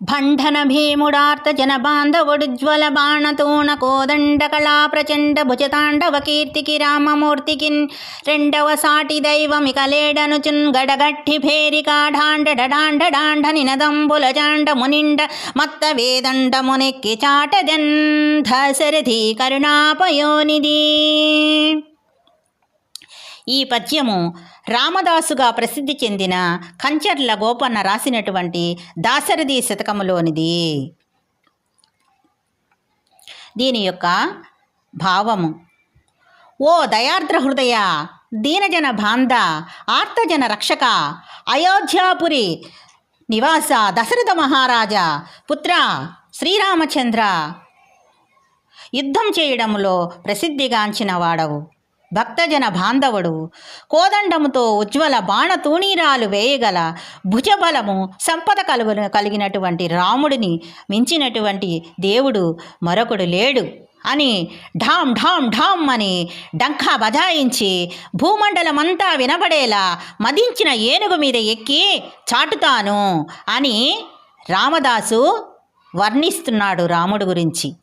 భండన భీముడార్త జన బాంధవుడుజ్వల బాణతోణ కోదండ కళా ప్రచండ భుజతాండవ కీర్తికి రామమూర్తికిన్ రెండవ సాటి దైవమిక లేడనుచున్ గడగట్టి భేరికా ఢాండ డాండ నినదంబుల జాండ మునిండ మత్త వేదండ మునెక్కి చాటదన్ ధసరథి కరుణాపయోనిది ఈ పద్యము రామదాసుగా ప్రసిద్ధి చెందిన కంచర్ల గోపన్న రాసినటువంటి దాశరథి శతకములోనిది. దీని యొక్క భావము ఓ దయార్ద్ర హృదయ దీనజన బాంధ ఆర్తజన రక్షక అయోధ్యాపురి నివాస దశరథ మహారాజా పుత్ర శ్రీరామచంద్ర యుద్ధం చేయడంలో ప్రసిద్ధిగాంచిన వాడవు. భక్తజన బాంధవుడు. కోదండముతో ఉజ్వల బాణతూణీరాలు వేయగల భుజబలము సంపద కలుగు కలిగినటువంటి రాముడిని మించినటువంటి దేవుడు మరొకడు లేడు అని ఢామ్ ఢామ్ ఢామ్ అని డంకా బజాయించి భూమండలమంతా వినబడేలా మదించిన ఏనుగు మీద ఎక్కి చాటుతాను అని రామదాసు వర్ణిస్తున్నాడు రాముడు గురించి.